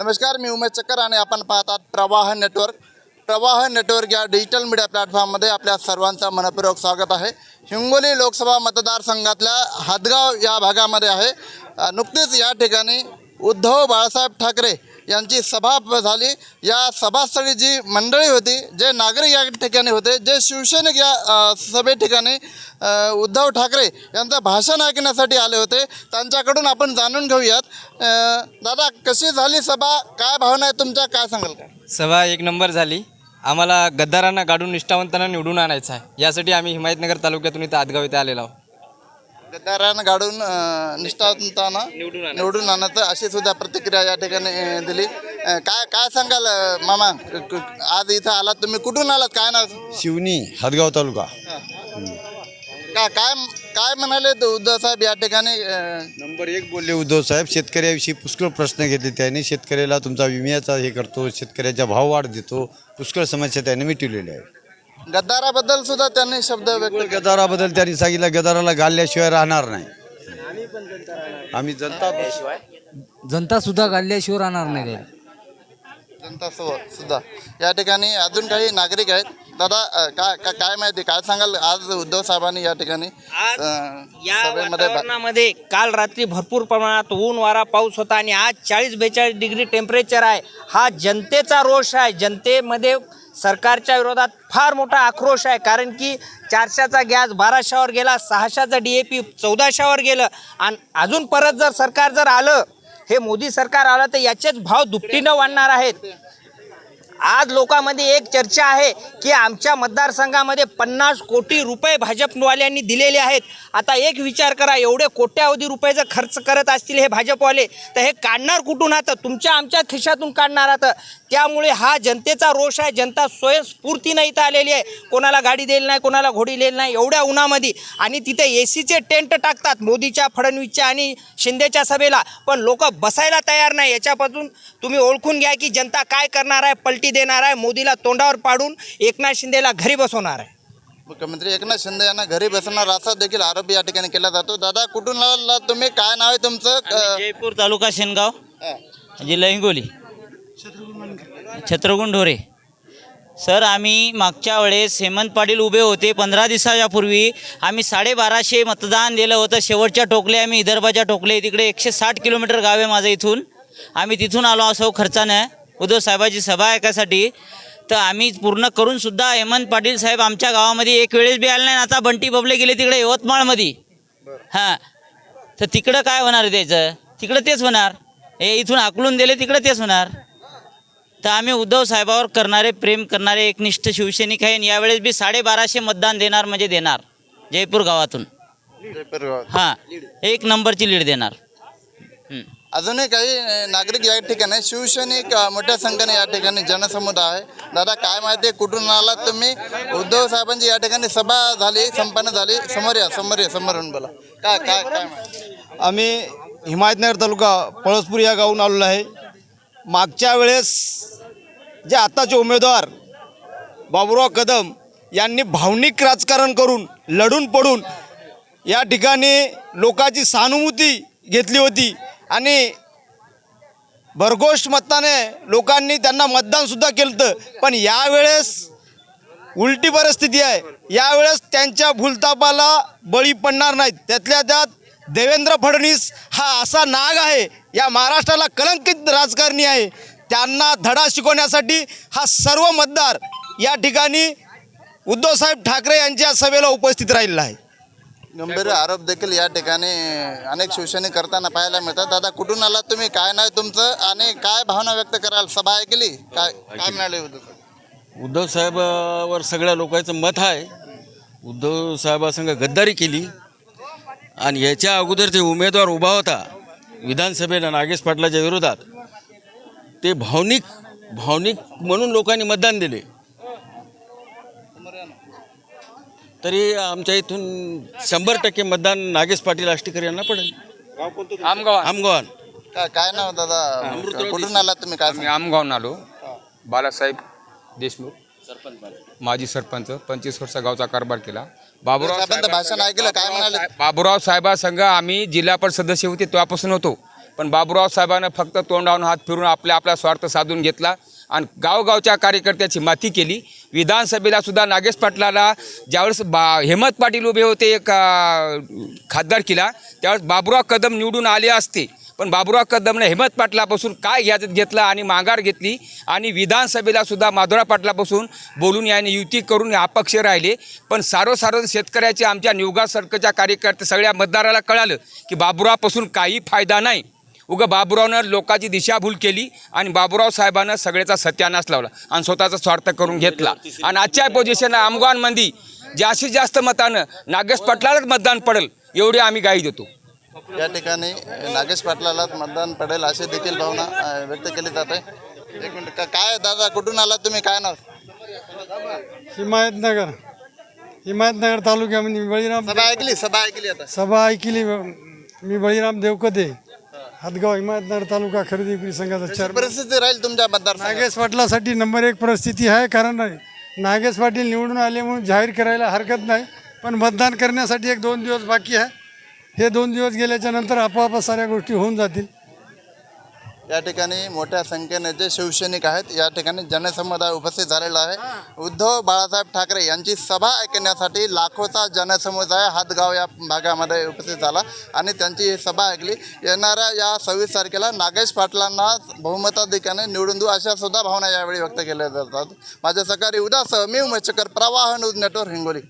नमस्कार मी उमेश चक्कर आणि आपण पाहतात प्रवाह नेटवर्क. प्रवाह नेटवर्क या डिजिटल मीडिया प्लॅटफॉर्ममध्ये आपल्या सर्वांचा मनपूर्वक स्वागत आहे. हिंगोली लोकसभा मतदारसंघातल्या हादगाव या भागामध्ये आहे. नुकतीच या ठिकाणी उद्धव बाळासाहेब ठाकरे यांची सभा झाली. या सभास्थळी जी मंडळी होती जे नागरिक या ठिकाणी होते जे शिवसैनिक या सभे ठिकाणी उद्धव ठाकरे यांचं भाषण ऐकण्यासाठी आले होते त्यांच्याकडून आपण जाणून घेऊयात. दादा कशी झाली सभा? काय भावना आहे तुमच्या? काय सांगाल? का सभा एक नंबर झाली. आम्हाला गद्दारांना गाडून निष्ठावंतांना निवडून आणायचं आहे. यासाठी आम्ही हिमायतनगर तालुक्यातून इथं आदगाव इथे आलेलो आहोत. गद्दारानं गाडून निष्ठावंतांना निवडून आणायचं. अशी सुद्धा प्रतिक्रिया या ठिकाणी दिली. काय काय सांगाल मामा? क- क- आज इथं आलात तुम्ही. कुठून आलात? काय नाव? शिवनी हदगाव तालुका. काय काय काय म्हणाले ते उद्धव साहेब या ठिकाणी? नंबर एक बोलले उद्धव साहेब शेतकऱ्याविषयी पुष्कळ प्रश्न घेतले त्याने. शेतकऱ्याला तुमचा विम्याचा हे करतो शेतकऱ्याचा भाव वाढ देतो. पुष्कळ समस्या त्याने मिटवलेल्या आहेत. गद्दाराबद्दल सुद्धा त्यांनी शब्द व्यक्त केले. गदाराबद्दल त्यांनी सांगितलं गदाराला गाळल्याशिवाय राहणार नाही. आम्ही जनता जनता सुद्धा गाळल्याशिवाय राहणार नाही. जनता सो- सुद्धा. या ठिकाणी अजून काही नागरिक आहेत. दादा अ, काय काय- काय माहिती काय सांगाल? आज उद्धव साहेबांनी या ठिकाणी आज अ, या सभेमध्ये बा- वातावरणामध्ये काल रात्री भरपूर प्रमाणात ऊन वारा पाऊस होता आणि आज चाळीस बेचाळीस डिग्री टेम्परेचर आहे. हा जनतेचा रोष आहे. जनतेमध्ये सरकारच्या विरोधात फार मोठा आक्रोश आहे. कारण की चारशेचा गॅस बाराशेवर गेला सहाशेचा डी ए पी चौदाशेवर गेलं आणि अजून परत जर सरकार जर आलं हे मोदी सरकार आलं तर याचेच भाव दुपटीनं वाढणार आहेत. आज लोकांमध्ये एक चर्चा आहे की आमच्या मतदारसंघामध्ये पन्नास कोटी रुपये भाजपवाल्यांनी दिलेले आहेत. आता एक विचार करा एवढे कोट्यावधी रुपये जर खर्च करत असतील हे भाजपवाले तर हे काढणार कुठून आता? तुमच्या आमच्या खिशातून काढणार आता. त्यामुळे हा जनतेचा रोष आहे जनता स्वयंस्फूर्तीनं इथं आलेली आहे. कोणाला गाडी देईल नाही कोणाला घोडी देईल नाही एवढ्या उन्हामध्ये. आणि तिथे ए सीचे टेंट टाकतात मोदीच्या फडणवीसच्या आणि शिंदेच्या सभेला. पण लोक बसायला तयार नाही. याच्यापासून तुम्ही ओळखून घ्या की जनता काय करणार आहे पलटी देणार आहे मोदीला तोंडावर पाडून एकनाथ शिंदेला घरी बसवणार आहे. मुख्यमंत्री एकनाथ शिंदे यांना घरी बसणार असा देखील आरोप या ठिकाणी केला जातो. दादा कुठून आलात तुम्ही? काय नाव आहे तुमचं? जयपूर तालुका शेनगाव जिल्हा हिंगोली. छत्रगुण ढोरे. सर आम्ही मागच्या वेळेस हेमंत पाटील उभे होते पंधरा दिवसाच्या पूर्वी आम्ही साडेबाराशे मतदान दिलं होतं. शेवटच्या टोकले आम्ही विदर्भाच्या टोकले. तिकडे एकशे साठ किलोमीटर गाव आहे माझं इथून. आम्ही तिथून आलो असो खर्चानं. उद्धव साहेबाची सभा ऐकासाठी तर आम्ही पूर्ण करूनसुद्धा हेमंत पाटील साहेब आमच्या गावामध्ये एक वेळेस बी आले नाही आता बंटी बबले गेले तिकडे यवतमाळमध्ये. हां. तर तिकडं काय होणार त्याचं? तिकडं तेच होणार. हे इथून आकलून दिले तिकडं तेच होणार. तर आम्ही उद्धव साहेबावर करणारे प्रेम करणारे एकनिष्ठ शिवसैनिक आहे आणि यावेळेस बी साडेबाराशे मतदान देणार म्हणजे देणार जयपूर गावातून. हां एक नंबरची लीड देणार. अजूनही काही नागरिक या ठिकाणी शिवसैनिक मोठ्या संख्येने या ठिकाणी जनसमुदाय आहे. दादा काय माहिती आहे कुठून आलात तुम्ही? उद्धव साहेबांची या ठिकाणी सभा झाली संपन्न झाली. समोर या समोर या समोर येऊन बोला. काय काय काय? आम्ही हिमायतनगर तालुका पळसपूर या गावून आलेलो आहे. मागच्या वेळेस जे आत्ताचे उमेदवार बाबुराव कदम यांनी भावनिक राजकारण करून लढून पडून या ठिकाणी लोकांची सहानुभूती घेतली होती आणि भरघोष मताने लोकांनी त्यांना मतदानसुद्धा केलं होतं पण यावेळेस उलटी परिस्थिती आहे. यावेळेस त्यांच्या भूलतापाला बळी पडणार नाहीत. त्यातल्या त्यात देवेंद्र फडणवीस हा असा नाग आहे. या महाराष्ट्राला कलंकित राजकारणी आहे. त्यांना धडा शिकवण्यासाठी हा सर्व मतदार या ठिकाणी उद्धवसाहेब ठाकरे यांच्या सभेला उपस्थित राहिलेला आहे. गंभीर आरोप देखील या ठिकाणी अनेक शिवसैनिक करताना पाहायला मिळतात. दादा कुठून आलात तुम्ही? काय नाही तुमचं? आणि काय भावना व्यक्त कराल? सभा ऐकली काय काय मिळाले? उद्धव साहेबावर सगळ्या लोकांचं मत आहे. उद्धव साहेबासंग गद्दारी केली. आणि याच्या अगोदर जे उमेदवार उभा होता. विधानसभेला नागेश पाटलाच्या विरोधात. ते भावनिक भावनिक म्हणून लोकांनी मतदान दिले. तरी आमच्या इथून शंभर टक्के मतदान नागेश पाटील आष्टीकर यांना पडेल. आमगावान काय काय नाव दादा? कुठून आलात तुम्ही? काय मी आमगावून आलो बालासाहेब देशमुख. माजी सरपंच. पंचवीस वर्ष गावचा कारभार केला. बाबुराव साहेबांचं भाषण ऐकलं काय म्हणाले? बाबुराव साहेबासंघ आम्ही जिल्हा परिषद सदस्य होते तेव्हापासून होतो. पण बाबूराव साहेबांना फक्त तोंडावून हात फिरून आपल्या आपला स्वार्थ साधून घेतला आणि गावगावच्या कार्यकर्त्याची माती केली. विधानसभेला सुद्धा नागेश पाटलाला ज्यावेळेस बा हेमंत पाटील उभे होते एक खासदारकीला त्यावेळेस बाबुराव कदम निवडून आले असते. पण बाबुराव कदमने हेमंत पाटलापासून काय घ्यायचं घेतलं आणि माघार घेतली आणि विधानसभेला सुद्धा माधुरा पाटलापासून बोलून याने युती करून अपक्ष राहिले. पण सारोसारो शेतकऱ्याचे आमच्या निवगा सरकारच्या कार्यकर्ते सगळ्या मतदाराला कळालं की बाबुरावपासून काही फायदा नाही. उगं बाबुरावनं लोकांची दिशाभूल केली आणि बाबुराव साहेबांना सगळ्याचा सत्यानाश लावला आणि स्वतःचा स्वार्थ करून घेतला. आणि आजच्या पोझिशन आमगावांमध्ये जास्तीत जास्त मतानं नागेश पाटलालाच मतदान पडेल एवढी आम्ही गाई देतो. या ठिकाणी नागेश पाटलालाच मतदान पडेल अशी देखील भावना व्यक्त केली जाते. एक मिनिट काय दादा कुठून आला तुम्ही? काय नाव? हिमायतनगर. हिमायतनगर तालुक्यामध्ये मी बळीराम सभा ऐकली सभा ऐकली आता. सभा ऐकली मी बळीराम देवकते. हातगाव हिमायतनगर तालुका खरेदी विक्री संघाचा चार परिस्थिती राहील तुमच्या मतदार नागेश पाटलासाठी नंबर एक परिस्थिती आहे कारण नागेश पाटील निवडून आले म्हणून जाहीर करायला हरकत नाही पण मतदान करण्यासाठी एक दोन दिवस बाकी आहे. हे दोन दिवस गेल्याच्यानंतर आपोआप साऱ्या गोष्टी होऊन जातील. या ठिकाणी मोठ्या संख्येने जे शिवसैनिक आहेत या ठिकाणी जनसमुदाय उपस्थित झालेला आहे. उद्धव बाळासाहेब ठाकरे यांची सभा ऐकण्यासाठी लाखोचा जनसमुदाय हातगाव या भागामध्ये उपस्थित झाला आणि त्यांची ही सभा ऐकली. येणाऱ्या या सव्वीस तारखेला नागेश पाटलांना बहुमताधिक्याने निवडून देऊ अशा सुद्धा भावना यावेळी व्यक्त केल्या जातात. माझ्या सकाळी उद्यासह मी उमेश चकर प्रवाह न्यूज नेटवर्क हिंगोली.